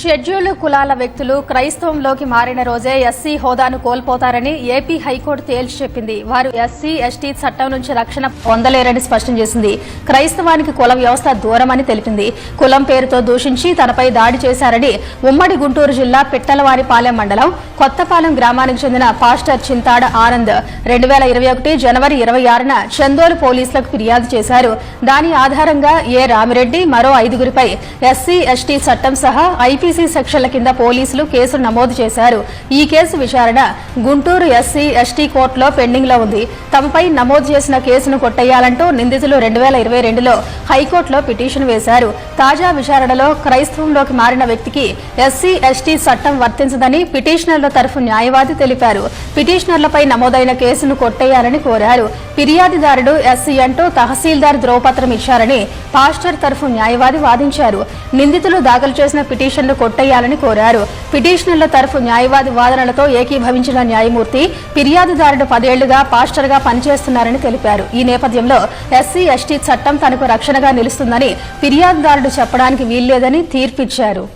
Scheduled కులాల వ్యక్తులు క్రైస్తవంలోకి మారిన రోజే ఎస్సీ హోదాను కోల్పోతారని ఏపీ హైకోర్టు తేల్చి చెప్పింది. వారు ఎస్సీ ఎస్టీ చట్టం నుంచి రక్షణ పొందలేరని స్పష్టం చేసింది. క్రైస్తవానికి కుల వ్యవస్థ దూరమని తెలిపింది. కులం పేరుతో దూషించి తనపై దాడి చేశారని ఉమ్మడి గుంటూరు జిల్లా పిట్టలవారిపాలెం మండలం కొత్తపాలెం గ్రామానికి చెందిన పాస్టర్ చింతాడ ఆనంద్ రెండు వేల ఇరవై ఒకటి జనవరి ఇరవై ఆరున చందోలు పోలీసులకు ఫిర్యాదు చేశారు. దాని ఆధారంగా ఏ రామిరెడ్డి మరో ఐదుగురిపై ఎస్సీ ఎస్టీ చట్టం సహా ఆర్టీసీ సెక్షన్ల కింద పోలీసులు కేసు నమోదు చేశారు. ఈ కేసు విచారణ గుంటూరు ఎస్సీ ఎస్టీ కోర్టులో పెండింగ్లో ఉంది. తమపై నమోదు చేసిన కేసును కొట్టేయాలంటూ నిందితులు రెండు వేల ఇరవై రెండులో హైకోర్టులో పిటిషన్ వేశారు. తాజా విచారణలో క్రైస్తవంలోకి మారిన వ్యక్తికి ఎస్సీ ఎస్టీ చట్టం వర్తించదని పిటిషనర్ల తరఫు న్యాయవాది తెలిపారు. పిటిషనర్లపై నమోదైన కేసును కొట్టేయాలని కోరారు. ఫిర్యాదుదారుడు ఎస్సీ అంటూ తహసీల్దార్ ధ్రువపత్రం ఇచ్చారని పాస్టర్ తరఫు న్యాయవాది వాదించారు. నిందితులు దాఖలు చేసిన పిటిషన్లు కొట్టేయాలని కోరారు. పిటిషనర్ల తరఫు న్యాయవాది వాదనలతో ఏకీభవించిన న్యాయమూర్తి ఫిర్యాదుదారుడు పదేళ్ళుగా పాస్టర్గా పనిచేస్తున్నారని తెలిపారు. ఈ నేపథ్యంలో ఎస్సీ ఎస్టీ చట్టం తనకు రక్షణగా నిలుస్తుందని ఫిర్యాదుదారుడు చెప్పడానికి వీల్లేదని తీర్పిచ్చారు.